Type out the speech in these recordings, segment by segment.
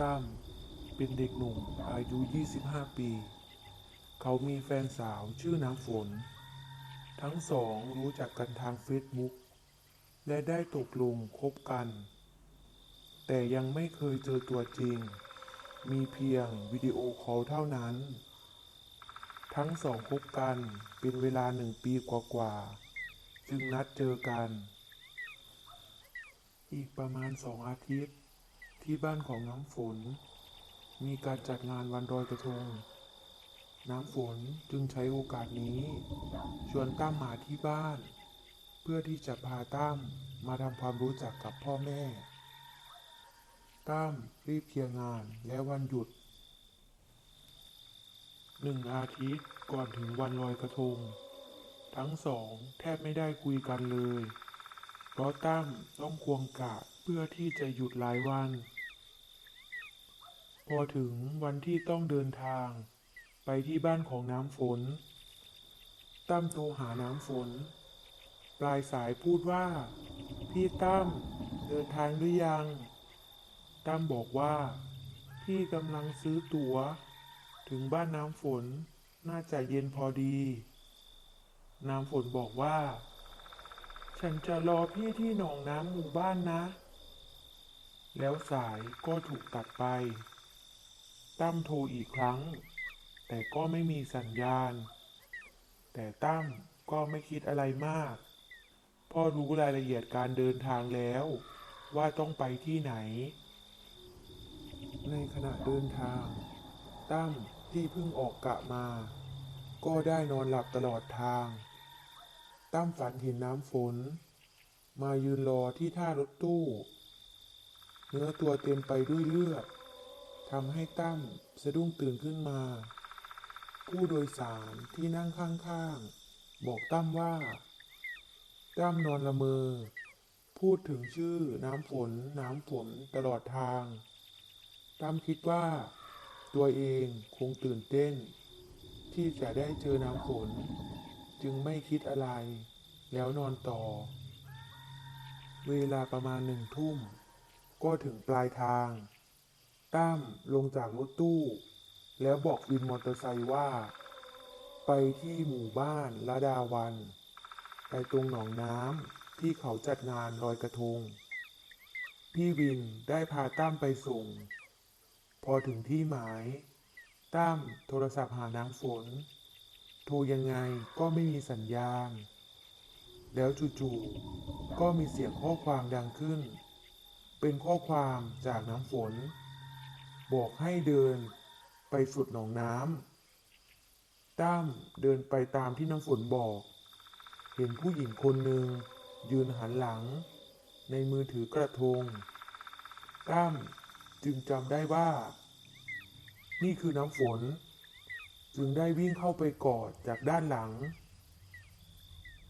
ตั้มเป็นเด็กหนุ่มอายุ 25 ปี เขามีแฟนสาวชื่อน้ำฝน ทั้งสองรู้จักกันทางเฟซบุ๊กและได้ตกลงคบกัน แต่ยังไม่เคยเจอตัวจริง มีเพียงวิดีโอคอลเท่านั้น ทั้งสองคบกันเป็นเวลาหนึ่งปีกว่าๆ จึงนัดเจอกัน อีกประมาณสองอาทิตย์ ที่บ้านของน้ำฝน มีการจัดงานวันลอยกระทง น้ำฝนจึงใช้โอกาสนี้ ชวนตั้มมาที่บ้าน เพื่อที่จะพาตั้มมาทำความรู้จักกับพ่อแม่ ตั้มรีบเคลียร์งานและวันหยุดหนึ่งอาทิตย์ก่อนถึงวันลอยกระทง ทั้งสองแทบไม่ได้คุยกันเลย เพราะตั้มต้องควงกะ พื่อที่จะหยุดหลายวัน พอถึงวันที่ต้องเดินทาง ไปที่บ้านของน้ำฝน ตั้มโทรหาน้ำฝน ปลายสายพูดว่า พี่ตั้มเดินทางหรือยัง ตั้มบอกว่า พี่กำลังซื้อตั๋ว ถึงบ้านน้ำฝนน่าจะเย็นพอดี น้ำฝนบอกว่า ฉันจะรอพี่ที่หนองน้ำหมู่บ้านนะ แล้วสายก็ถูกตัดไป ตั้มโทรอีกครั้ง แต่ก็ไม่มีสัญญาณ แต่ตั้มก็ไม่คิดอะไรมาก พ่อรู้รายละเอียดการเดินทางแล้ว ว่าต้องไปที่ไหน ในขณะเดินทาง ตั้มที่เพิ่งออกกะมา ก็ได้นอนหลับตลอดทาง ตั้มฝันเห็นน้ำฝน มายืนรอที่ท่ารถตู้ เนื้อตัวเต็มไปด้วยเลือดทำให้ตั้มสะดุ้งตื่นขึ้นมา ผู้โดยสารที่นั่งข้างๆ บอกตั้มว่า ตั้มนอนละเมอ พูดถึงชื่อน้ำฝนน้ำฝนตลอดทาง ตั้มคิดว่า ตัวเองคงตื่นเต้น ที่จะได้เจอน้ำฝน จึงไม่คิดอะไร แล้วนอนต่อ เวลาประมาณหนึ่งทุ่ม ก็ถึงปลายทาง ตั้มลงจากรถตู้ แล้วบอกวินมอเตอร์ไซค์ว่า ไปที่หมู่บ้านละดาวัน ไปตรงหนองน้ำที่เขาจัดงานลอยกระทง พี่วินได้พาตั้มไปส่ง พอถึงที่หมาย ตั้มโทรศัพท์หาน้ำฝน โทรยังไงก็ไม่มีสัญญาณ แล้วจู่ๆก็มีเสียงข้อความดังขึ้น เป็นข้อความจากน้ำฝน บอกให้เดินไปสุดหนองน้ำตั้มเดินไปตามที่น้ำฝนบอก เห็นผู้หญิงคนหนึ่งยืนหันหลัง ในมือถือกระทง ตั้มจึงจำได้ว่า นี่คือน้ำฝน จึงได้วิ่งเข้าไปกอดจากด้านหลัง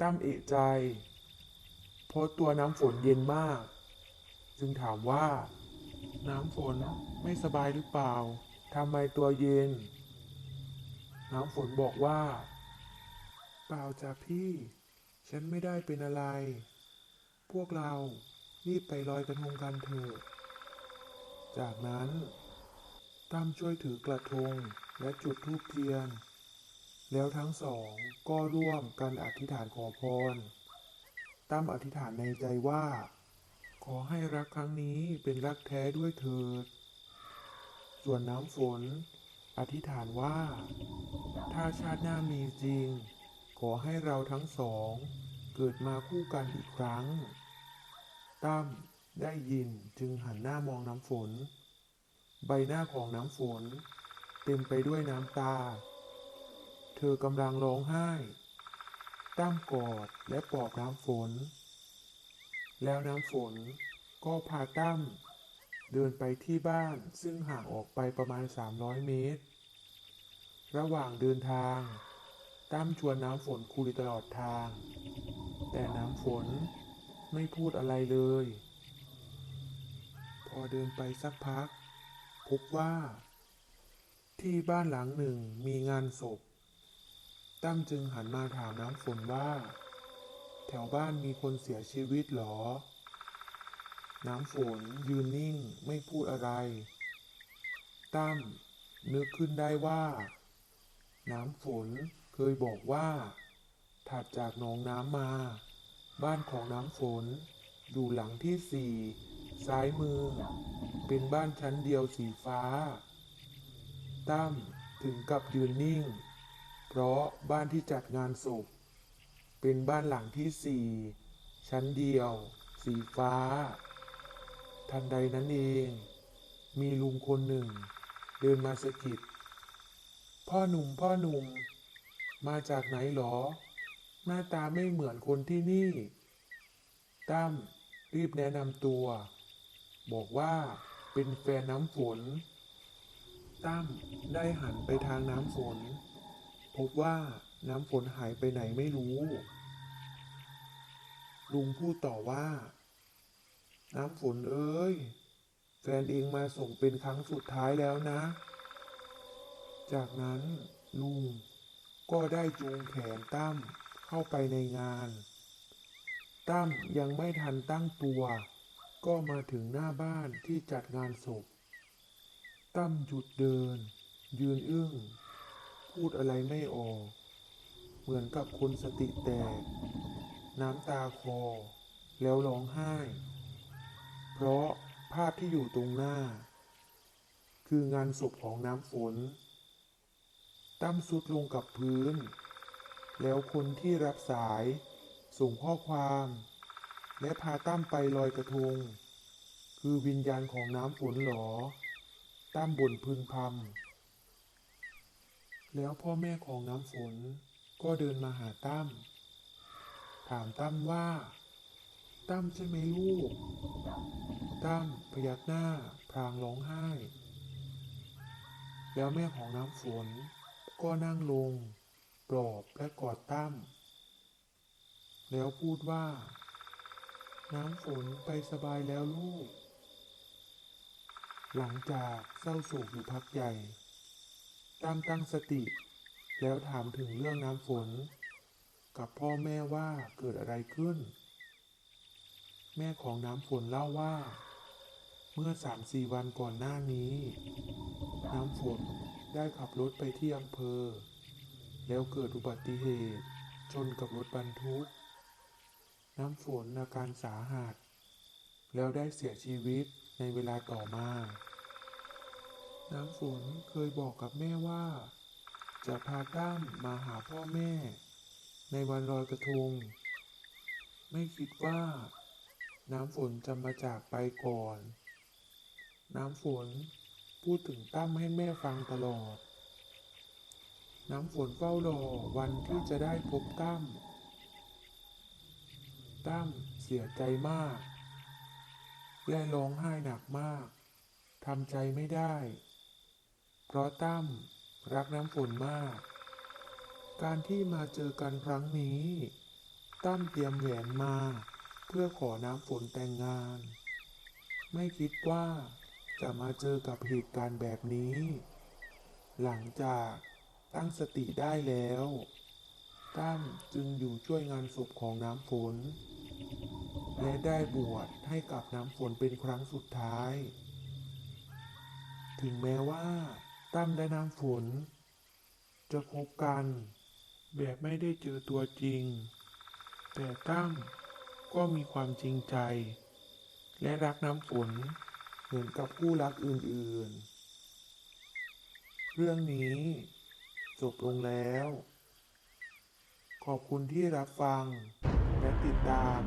ตั้มเอะใจ เพราะตัวน้ำฝนเย็นมาก จึงถามว่า น้ำฝนไม่สบายหรือเปล่าทำไมตัวเย็น น้ำฝนบอกว่า เปล่าจ้ะพี่ ฉันไม่ได้เป็นอะไร พวกเรารีบไปลอยกระทงกันเถอะ จากนั้นตั้มช่วยถือกระทงและจุดธูปเทียน แล้วทั้งสองก็ร่วมกันอธิษฐานขอพรตั้มอธิษฐานในใจว่า ขอให้รักครั้งนี้เป็นรักแท้ด้วยเถิด ส่วนน้ำฝน อธิษฐานว่า ถ้าชาติหน้ามีจริง ขอให้เราทั้งสอง เกิดมาคู่กันอีกครั้ง ตั้มได้ยินจึงหันหน้ามองน้ำฝน ใบหน้าของน้ำฝน เต็มไปด้วยน้ำตา เธอกำลังร้องไห้ ตั้มกอดและปลอบน้ำฝน แล้วน้ำฝนก็พาตั้มเดินไปที่บ้านซึ่งห่างออกไปประมาณ 300 เมตร ระหว่างเดินทาง ตั้มชวนน้ำฝนคุยตลอดทาง แต่น้ำฝนไม่พูดอะไรเลย พอเดินไปสักพัก พบว่า ที่บ้านหลังหนึ่งมีงานศพ ตั้มจึงหันมาถามน้ำฝนว่า แถวบ้านมีคนเสียชีวิตเหรอ น้ำฝนยืนนิ่งไม่พูดอะไร ตั้มนึกขึ้นได้ว่า น้ำฝนเคยบอกว่า ถัดจากหนองน้ำมา บ้านของน้ำฝนอยู่หลังที่สี่ซ้ายมือ เป็นบ้านชั้นเดียวสีฟ้า ตั้มถึงกับยืนนิ่ง เพราะบ้านที่จัดงานศพ เป็นบ้านหลังที่สี่ชั้นเดียว สีฟ้า ทันใดนั้นเอง มีลุงคนหนึ่ง เดินมาสะกิด พ่อหนุ่มพ่อหนุ่ม มาจากไหนหรอ หน้าตาไม่เหมือนคนที่นี่ ตั้มรีบแนะนำตัว บอกว่าเป็นแฟนน้ำฝน ตั้มได้หันไปทางน้ำฝน พบว่า น้ำฝนหายไปไหนไม่รู้ ลุงพูดต่อว่า น้ำฝนเอ้ย แฟนเองมาส่งเป็นครั้งสุดท้ายแล้วนะ จากนั้นลุงก็ได้จูงแขนตั้มเข้าไปในงาน ตั้มยังไม่ทันตั้งตัว ก็มาถึงหน้าบ้านที่จัดงานศพ ตั้มหยุดเดิน ยืนอึ้ง พูดอะไรไม่ออก เหมือนกับคนสติแตก น้ำตาคอ แล้วร้องไห้ เพราะภาพที่อยู่ตรงหน้า คืองานศพของน้ำฝน ตั้มสุดลงกับพื้น แล้วคนที่รับสายส่งข้อความ และพาตั้มไปลอยกระทง คือวิญญาณของน้ำฝนหรอ ตั้มบ่นพึนพำแล้วพ่อแม่ของน้ำฝน ก็เดินมาหาตั้ม ถามตั้มว่า ตั้มใช่ไหมลูก ตั้มพยักหน้าพลางร้องไห้ แล้วแม่ของน้ำฝนก็นั่งลง ปลอบและกอดตั้ม แล้วพูดว่า น้ำฝนไปสบายแล้วลูก หลังจากเศร้าโศกอยู่พักใหญ่ ตั้มตั้งสติ แล้วถามถึงเรื่องน้ำฝน กับพ่อแม่ว่าเกิดอะไรขึ้น แม่ของน้ำฝนเล่าว่า เมื่อสามสี่วันก่อนหน้านี้ น้ำฝนได้ขับรถไปที่อำเภอ แล้วเกิดอุบัติเหตุชนกับรถบรรทุก น้ำฝนอาการสาหัส แล้วได้เสียชีวิตในเวลาต่อมา น้ำฝนเคยบอกกับแม่ว่า จะพาตั้มมาหาพ่อแม่ ในวันลอยกระทง ไม่คิดว่า น้ำฝนจะมาจากไปก่อน น้ำฝนพูดถึงตั้มให้แม่ฟังตลอด น้ำฝนเฝ้ารอวันที่จะได้พบตั้ม ตั้มเสียใจมาก และร้องไห้หนักมาก ทำใจไม่ได้ เพราะตั้ม รักน้ำฝนมาก การที่มาเจอกันครั้งนี้ ตั้มเตรียมแหวนมา เพื่อขอน้ำฝนแต่งงาน ไม่คิดว่าจะมาเจอกับเหตุการณ์แบบนี้ หลังจากตั้งสติได้แล้วตั้มจึงอยู่ช่วยงานศพของน้ำฝน และได้บวชให้กับน้ำฝนเป็นครั้งสุดท้าย ถึงแม้ว่า ตั้มและน้ำฝน จะคบกันแบบไม่ได้เจอตัวจริง แต่ตั้มก็มีความจริงใจ และรักน้ำฝนเหมือนกับคู่รักอื่นๆ เรื่องนี้จบลงแล้ว ขอบคุณที่รับฟังและติดตาม